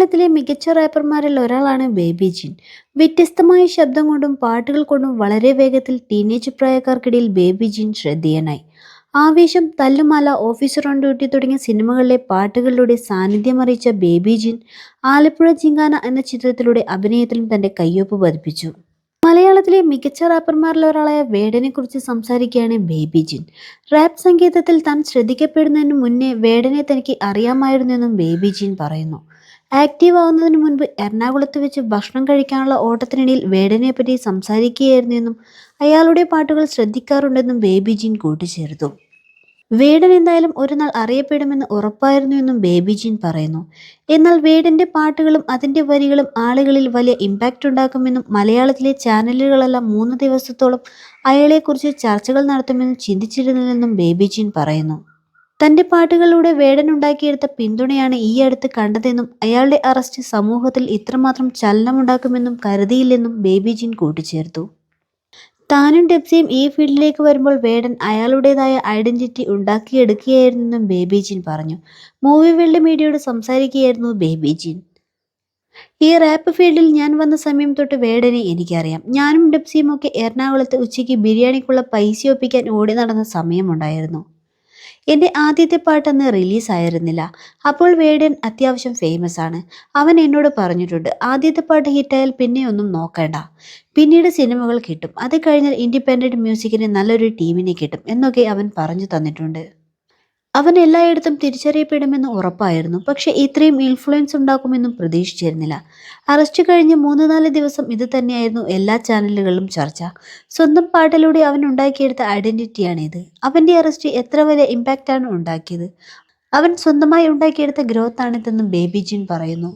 മലയാളത്തിലെ മികച്ച റാപ്പർമാരിൽ ഒരാളാണ് ബേബി ജിൻ. വ്യത്യസ്തമായ ശബ്ദം കൊണ്ടും പാട്ടുകൾ കൊണ്ടും വളരെ വേഗത്തിൽ ടീനേജ് പ്രായക്കാർക്കിടയിൽ ബേബി ജിൻ ശ്രദ്ധേയനായി. ആവേശം തല്ലുമാല ഓഫീസർ ഓൺ ഡ്യൂട്ടി തുടങ്ങിയ സിനിമകളിലെ പാട്ടുകളിലൂടെ സാന്നിധ്യം അറിയിച്ച ബേബി ജിൻ ആലപ്പുഴ ജിങ്കാന എന്ന ചിത്രത്തിലൂടെ അഭിനയത്തിലും തന്റെ കയ്യൊപ്പ് പതിപ്പിച്ചു. മലയാളത്തിലെ മികച്ച റാപ്പർമാരിൽ ഒരാളായ വേടനെക്കുറിച്ച് സംസാരിക്കുകയാണ് ബേബി ജിൻ. റാപ്പ് സംഗീതത്തിൽ താൻ ശ്രദ്ധിക്കപ്പെടുന്നതിന് മുന്നേ വേടനെ തനിക്ക് അറിയാമായിരുന്നു എന്നും ബേബി ജിൻ പറയുന്നു. ആക്റ്റീവ് ആവുന്നതിന് മുൻപ് എറണാകുളത്ത് വെച്ച് ഭക്ഷണം കഴിക്കാനുള്ള ഓട്ടത്തിനിടയിൽ വേടനെപ്പറ്റി സംസാരിക്കുകയായിരുന്നു എന്നും അയാളുടെ പാട്ടുകൾ ശ്രദ്ധിക്കാറുണ്ടെന്നും ബേബി ജീൻ കൂട്ടിച്ചേർത്തു. വേടൻ എന്തായാലും ഒരു നാൾ അറിയപ്പെടുമെന്ന് ഉറപ്പായിരുന്നു എന്നും ബേബി ജീൻ പറയുന്നു. എന്നാൽ വേടന്റെ പാട്ടുകളും അതിന്റെ വരികളും ആളുകളിൽ വലിയ ഇമ്പാക്റ്റ് ഉണ്ടാക്കുമെന്നും മലയാളത്തിലെ ചാനലുകളെല്ലാം മൂന്ന് ദിവസത്തോളം അയാളെക്കുറിച്ച് ചർച്ചകൾ നടത്തുമെന്നും ചിന്തിച്ചിരുന്നില്ലെന്നും ബേബി ജീൻ പറയുന്നു. തന്റെ പാട്ടുകളിലൂടെ വേടൻ ഉണ്ടാക്കിയെടുത്ത പിന്തുണയാണ് ഈ അടുത്ത് കണ്ടതെന്നും അയാളുടെ അറസ്റ്റ് സമൂഹത്തിൽ ഇത്രമാത്രം ചലനമുണ്ടാക്കുമെന്നും കരുതിയില്ലെന്നും ബേബി ജിൻ കൂട്ടിച്ചേർത്തു. താനും ഡെബ്സിയും ഈ ഫീൽഡിലേക്ക് വരുമ്പോൾ വേടൻ അയാളുടേതായ ഐഡന്റിറ്റി ഉണ്ടാക്കിയെടുക്കുകയായിരുന്നെന്നും ബേബി ജിൻ പറഞ്ഞു. മൂവി വേൾഡ് മീഡിയയോട് സംസാരിക്കുകയായിരുന്നു ബേബി ജിൻ. ഈ റാപ്പ് ഫീൽഡിൽ ഞാൻ വന്ന സമയം തൊട്ട് വേടനെ എനിക്കറിയാം. ഞാനും ഡെപ്സിയും ഒക്കെ എറണാകുളത്ത് ഉച്ചയ്ക്ക് ബിരിയാണിക്കുള്ള പൈസ ഒപ്പിക്കാൻ ഓടി നടന്ന സമയമുണ്ടായിരുന്നു എന്റെ ആദ്യത്തെ പാട്ടന്ന് റിലീസായിരുന്നില്ല അപ്പോൾ വേടൻ അത്യാവശ്യം ഫേമസ് ആണ്. അവൻ എന്നോട് പറഞ്ഞിട്ടുണ്ട് ആദ്യത്തെ പാട്ട് ഹിറ്റായാൽ പിന്നെ ഒന്നും നോക്കണ്ട. പിന്നീട് സിനിമകൾ കിട്ടും. അത് കഴിഞ്ഞാൽ ഇൻഡിപെൻഡന്റ് മ്യൂസിക്കിന് നല്ലൊരു ടീമിനെ കിട്ടും എന്നൊക്കെ അവൻ പറഞ്ഞു തന്നിട്ടുണ്ട്. അവൻ എല്ലായിടത്തും തിരിച്ചറിയപ്പെടുമെന്ന് ഉറപ്പായിരുന്നു. പക്ഷേ ഇത്രയും ഇൻഫ്ലുവൻസ് ഉണ്ടാക്കുമെന്നും പ്രതീക്ഷിച്ചിരുന്നില്ല. അറസ്റ്റ് കഴിഞ്ഞ് മൂന്ന് നാല് ദിവസം ഇത് തന്നെയായിരുന്നു എല്ലാ ചാനലുകളിലും ചർച്ച. സ്വന്തം പാട്ടിലൂടെ അവൻ ഉണ്ടാക്കിയെടുത്ത ഇത് അവന്റെ അറസ്റ്റ് എത്ര വലിയ ഇമ്പാക്റ്റാണ് ഉണ്ടാക്കിയത്? അവൻ സ്വന്തമായി ഉണ്ടാക്കിയെടുത്ത ഗ്രോത്താണിതെന്നും ബേബി ജിൻ പറയുന്നു.